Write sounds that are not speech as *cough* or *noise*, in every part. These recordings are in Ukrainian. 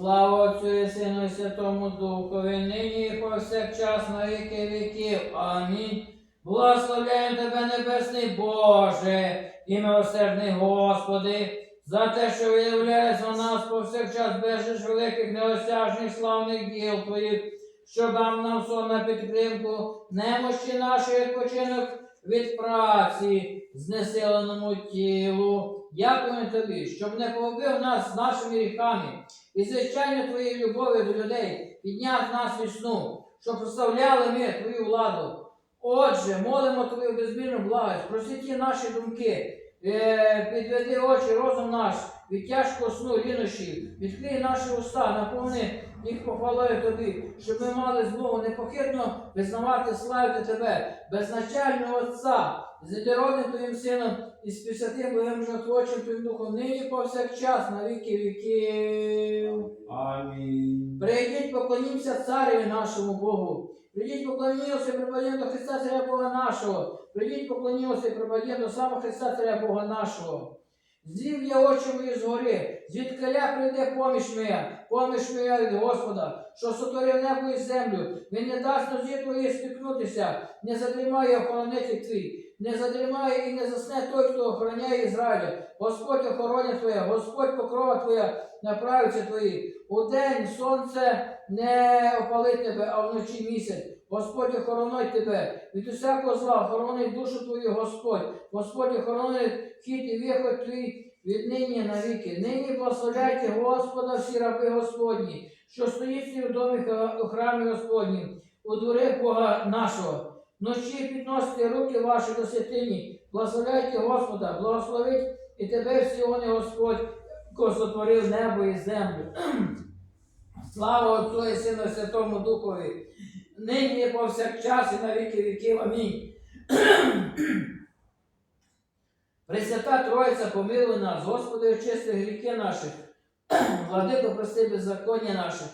Слава Отцю і Сину і Святому Духові, нині і повсякчас на віки віків. Амінь. Благословляємо Тебе, Небесний Боже, і милосердний Господи, за те, що виявляєш у нас повсякчас безліч великих неосяжних славних діл Твоїх, що дам нам сон на підтримку, немощі нашої відпочинок від праці, знесиленому тілу. Дякуємо тобі, щоб не побив нас з нашими гріхами і звичайно твоєї любові до людей, підняв нас від щоб прославляли ми твою владу. Отже, молимо твою безмірну благость, просвіті наші думки, е, підведи очі, розум наш від тяжкого сну лінощів, відкрий наші уста, наповни їх похвалою тобі, щоб ми мали змогу непохитно визнавати, славити тебе, безначального Отця, з Твоїм Сином і з Пресвятим Богим Животворчим Твоїм Духом, нині повсякчас, на віки віків. Амінь. Прийдіть, поклонімося цареві нашому Богу. Прийдіть, поклонімося припадемо до Христа Царя Бога нашого. Прийдіть, поклонімося припадемо до самого Христа Царя Бога нашого. Звів я очі мої згори, звідкаля прийде поміч моя, поміч моя від Господа, що сотворив небо і землю. Він не дасть нозі твої спікнутися, не задрімає охоронити твій, не задрімає і не засне той, хто охороняє Ізраїля. Господь охороня твоя, Господь покрова твоя, направиться твої. Удень сонце не опалить тебе, а вночі місяць. Господь охоронить тебе. Від усякого зла охоронить душу твою, Господь. Господь охоронить хід і виход твій віднині навіки. Нині благословляйте Господа всі раби Господні, що стоїть в домі у храмі Господнім, у дворі Бога нашого. Вночі підносите руки ваші до святині, благословляйте Господа, благословить і тебе всього Господь, хто сотворив небо і землю. *clears throat* Слава Отцу і Сину Святому Духові, нині і повсякчас і на віки віків. Амінь. *clears throat* Пресвята Троїця помилуй нас, Господи, очисти гріхи наші, *clears throat* владико прости беззаконня наші,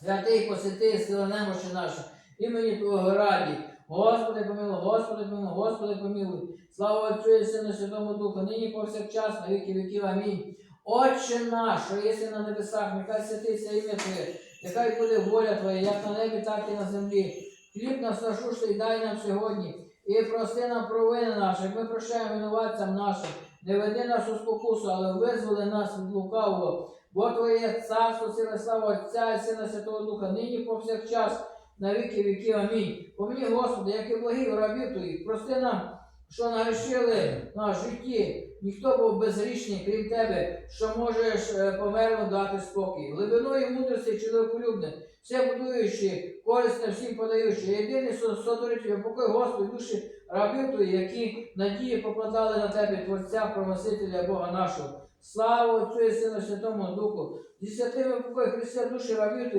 святий посвяти сила немощі наші, імені Твого раді. Господи помилуй, Господи помилуй, Господи помилуй. Слава Отцю і Сину Святому Духу, нині повсякчас, на віки віків. Амінь. Отче наш, що єси на небесах, нехай святиться ім'я Твоє, нехай буде воля Твоя, як на небі, так і на землі. Хліб наш насушний дай нам сьогодні, і прости нам провини наші, ми прощаємо винуватцям нашим. Не веди нас у спокусу, але визволи нас від лукавого. Бо Твоє царство, сила, слава Отця і Сина Святого Духа, нині повсякчас, на віки віків. Амінь. Помні, Господи, як і благі рабів Твоїх, прости нам, що нагрішили на житті. Ніхто був безгрішний, крім тебе, що можеш е, померло дати спокій. Глибиною мудрості чоловіколюбне, все будуючи, корисне всім подаючи. Єдиний со- сотворитель, покой Господи, душі рабів твої, які надії покладали на тебе, Творця, Промасителя Бога нашого. Слава Отцю і Сину Святому Духу, зі святими покой Христа душі рабів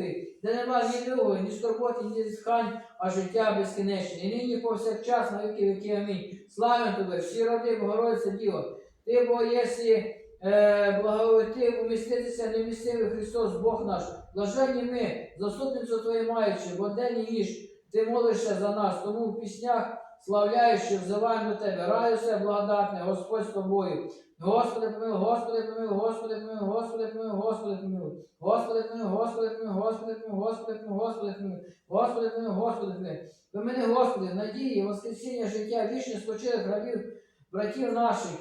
де нема ні другої, ні скорботи, ні зітхань, а життя безкінечне. І нині повсякчас на віки віки. Амінь. Славимо тебе, всі роди, Богородиця Діво. Ти, бо єси е, благовити уміститися невмістивий Христос, Бог наш. Блаженні ми, заступницю Твою маючи, бо день ніж ти молишся за нас, тому в піснях славляючи, взиваємо до тебе. Радуйся, благодатне, Господь з тобою. Господи помилуй, Господи помилуй, Господи помилуй, Господи помилуй, Господи помилуй. Господи помилуй, Господи помилуй, Господи помилуй, Господи помилуй, Господи помилуй. Господи помилуй, Господи помилуй. Помини, Господи, надії, воскресіння, життя, вічне спочинок рабів, братів наших.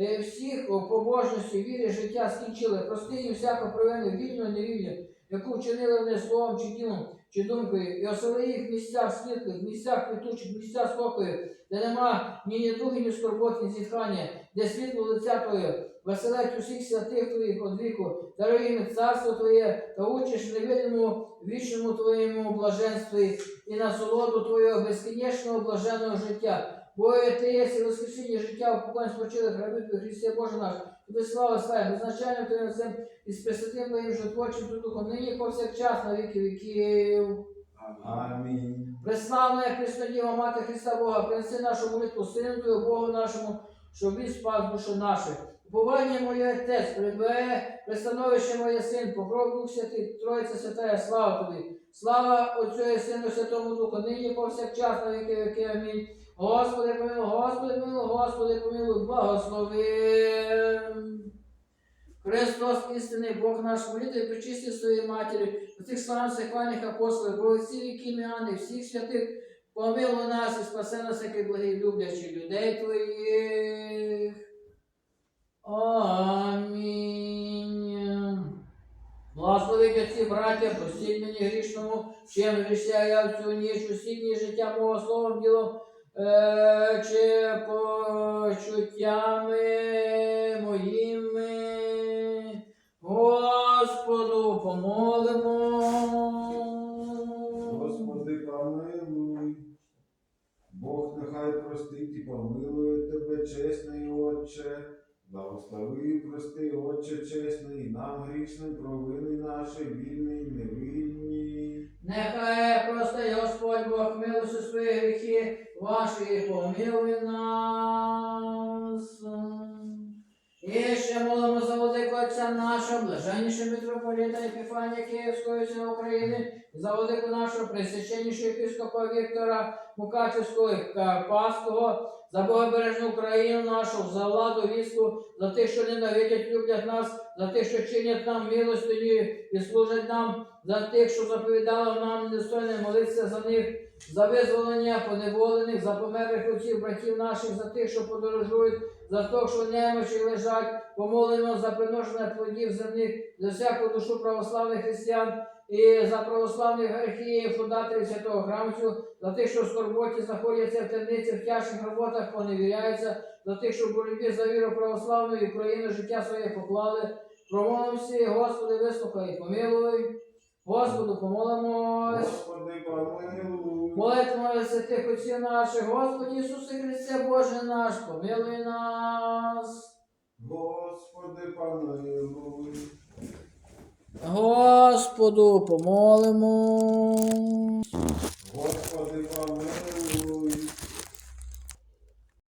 Е, всіх побожності, вірі, життя скінчили, прости їм всяку провину, вільну, невільну, яку вчинили вони словом чи ділом, чи думкою, і осели їх в місцях світлих, в місцях квітучих, в місцях спокою, де нема ні недуги, ні скорботи, ні зітхання, де світло лиця Твоє, веселить усіх святих Твоїх од віку, даруй їм царство Твоє, та учиш невидимому вічному Твоєму блаженстві і насолоду Твоєго безкінечного блаженного життя. Бо ти єси воскресіння життя в покоєм спочилих рабів Христе Боже наш, тобі слава слава, безначально Твоїм Отцем і з Пресвятим Твоїм животворчим Духом, нині повсякчас на віки віків. Амінь. Преславна як Христодіва Мати Христа Бога, принеси нашу молитву Сину Твою Богу нашому, щоб він спас душу нашу. Уповання моє Отець, прибере пристановище моє Син, покров Дух Святий, Троїця Святая, слава Тобі. Слава Отцю і Сину Святому Духу, нині повсякчас на віки віки. Амінь. Господи помилуй, Господи помилуй, Господи помилуй, благослови. Христос, істинний Бог наш, моліти причисти своєї матері, у цих славних хвальних апостолів, бо всі віки ім'яни, всіх святих, помилуй нас і спаси нас, як благий люблячи людей твоїх. Амінь. Благословіть отці, браття, простіть мені грішному, чим грішся я в цю ніч, усі дні життя мого словом, ділом чи почуттями моїми. Господу помолимо. Господи, помилуй. Бог нехай простить і помилує тебе, чесний Отче. Благослови і прости, Отче чесний, нам грішним провини наші, вільні й невинні. Нехай прости Господь Бог милості свої гріхи ваші і помилуй нас. І ще молимо за владику Отця нашого, блаженнішого митрополіта Епіфанія Київської всієї України, за владику нашого пресвященнішого епископа Віктора Мукачевського і Карпатського, за Богобережну Україну нашу, за владу війську, за тих, що ненавидять, люблять нас, за тих, що чинять нам милостиню і служать нам, за тих, що заповідали нам недостойне молитися за них, за визволення поневолених, за померлих отців, братів наших, за тих, що подорожують, за тих, що немочі лежать, помолимо за приношення плодів земних, за всяку душу православних християн і за православних архієв, фундаторів святого храмцю, за тих, що в скорботі знаходяться в темниці, в тяжких роботах поневіряються, за тих, що в боротьбі за віру православну і Україну життя своє поклали. Промовимося, Господи, вислухай, помилуй. Господу помолимось. Господи, помилуй. Святих отців наших, Господи Ісусе Христе, Боже наш, помилуй нас. Господи, помилуй. Господу помолимо.